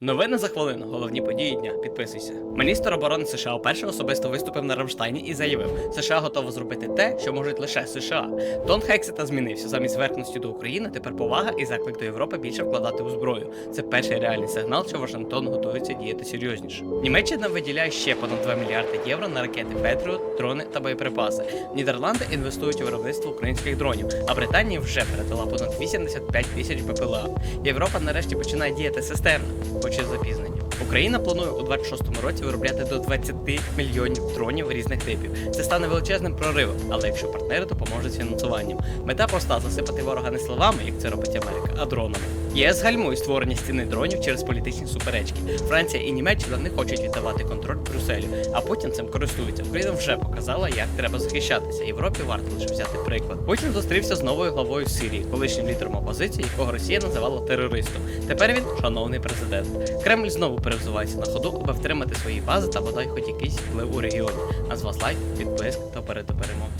Новини за хвилину, головні події дня. Підписуйся. Міністр оборони США вперше особисто виступив на Рамштайні і заявив, США готова зробити те, що можуть лише США. Тон Хексета змінився. Замість зверхності до України тепер повага і заклик до Європи більше вкладати у зброю. Це перший реальний сигнал, що Вашингтон готується діяти серйозніше. Німеччина виділяє ще понад 2 мільярди євро на ракети Петріот, дрони та боєприпаси. Нідерланди інвестують у виробництво українських дронів, а Британія вже передала понад 85 тисяч БПЛА. Європа нарешті починає діяти системно, хоч і. Україна планує у 26-му році виробляти до 20 мільйонів дронів різних типів. Це стане величезним проривом, але якщо партнери допоможуть з фінансуванням. Мета проста засипати ворога не словами, як це робить Америка, а дронами. ЄС гальмує створення стіни дронів через політичні суперечки. Франція і Німеччина не хочуть віддавати контроль Брюсселю, а Путін цим користується. Україна вже показала, як треба захищатися. Європі варто лише взяти приклад. Путін зустрівся з новою главою Сирії, колишнім лідером опозиції, якого Росія називала терористом. Тепер він шановний президент. Кремль знову перевзувається на ходу, аби втримати свої бази та бодай хоч якийсь вплив у регіоні. А з вас лайк, підписка та перед перемоги.